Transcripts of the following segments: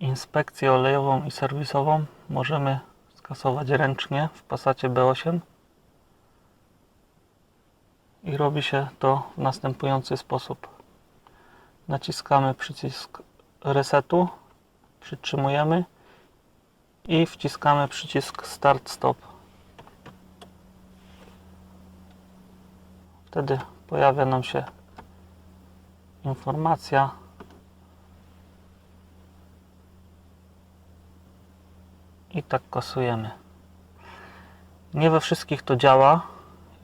Inspekcję olejową i serwisową możemy skasować ręcznie w Passacie B8 i robi się to w następujący sposób. Naciskamy przycisk resetu, przytrzymujemy i wciskamy przycisk start stop. Wtedy pojawia nam się informacja i tak kasujemy. Nie we wszystkich to działa.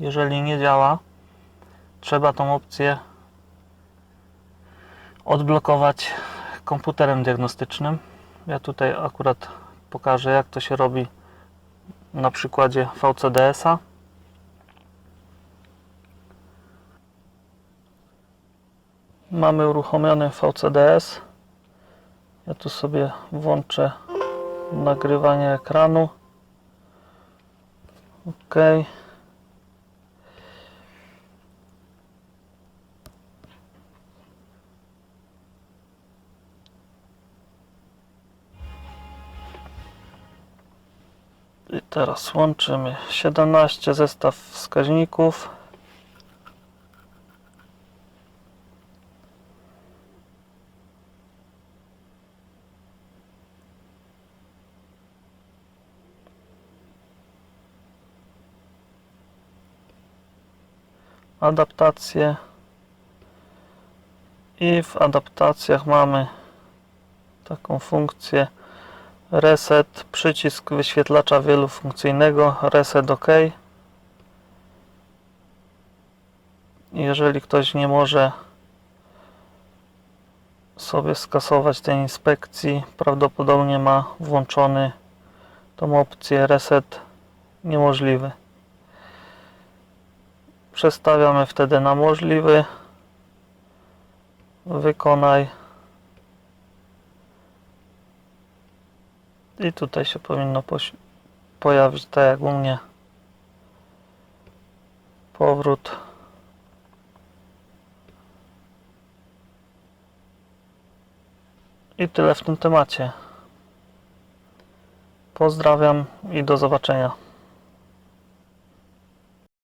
Jeżeli nie działa, trzeba tą opcję odblokować komputerem diagnostycznym. Ja tutaj akurat pokażę, jak to się robi na przykładzie VCDS-a. Mamy uruchomiony VCDS. Ja tu sobie włączę nagrywanie ekranu. OK. I teraz łączymy 17 zestaw wskaźników. Adaptacje. I w adaptacjach mamy taką funkcję reset, przycisk wyświetlacza wielofunkcyjnego reset OK. Jeżeli ktoś nie może sobie skasować tej inspekcji prawdopodobnie ma włączony tą opcję reset niemożliwy Przestawiamy wtedy na możliwy. Wykonaj. I tutaj się powinno pojawić tak jak u mnie. Powrót. I tyle w tym temacie. Pozdrawiam i do zobaczenia.